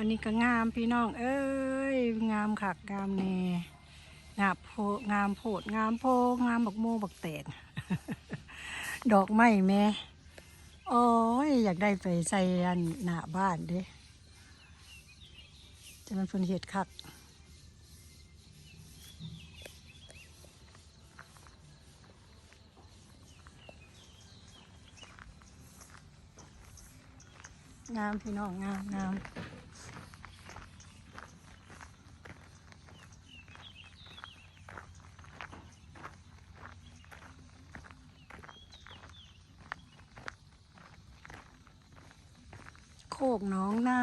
อันนี้ก็งามพี่น้อง เอ้ย งามคักงามแน่งามโพงามโพดงามโพงามบักโมบักแตนดอกไม้แม่โอ้ย อยากได้ไปใส่อันหน้าบ้านเด้จะมันเพิ่นเฮ็ดคักงามพี่น้องงามงาม คกน้องนา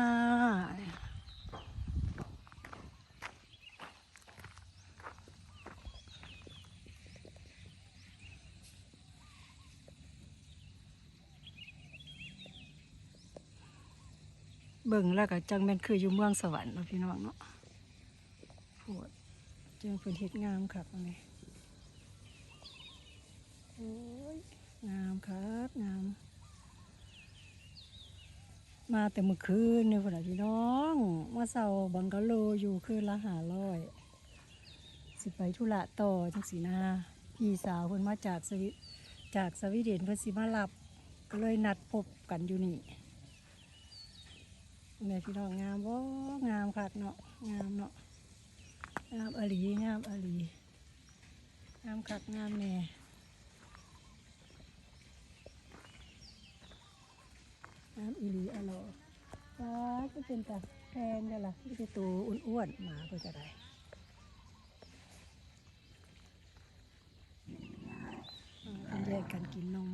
เบิ่งแล้วก็จังแม่นคืออยู่เมืองสวรรค์เนาะพี่น้องเนาะโพดจังเป็นเฮ็ดงามครับอันนี้โอ้ยงามครับ งาม มาแต่เมื่อคืนนี่พุ่นน่ะพี่น้องมาเซาบังกะโลอยู่คืนละหาร้อยสิไปธุระต่อจังสีนาพี่สาวเพิ่นมาจากสวิจากสวีเดนเพิ่นสิมารับ ก็เลยนัดพบกันอยู่นี่แม่พี่น้องงามบ่งามคักเนาะงามเนาะงามอลีงามอลีงามคักงามแน่ น้ำอีหลีอร่อยว้าก็เป็นแต่แพงกันล่ะนี่เป็นตัวอ้วนๆหมาเพื่อจะได้อ่าเป็นแยกกันกินนม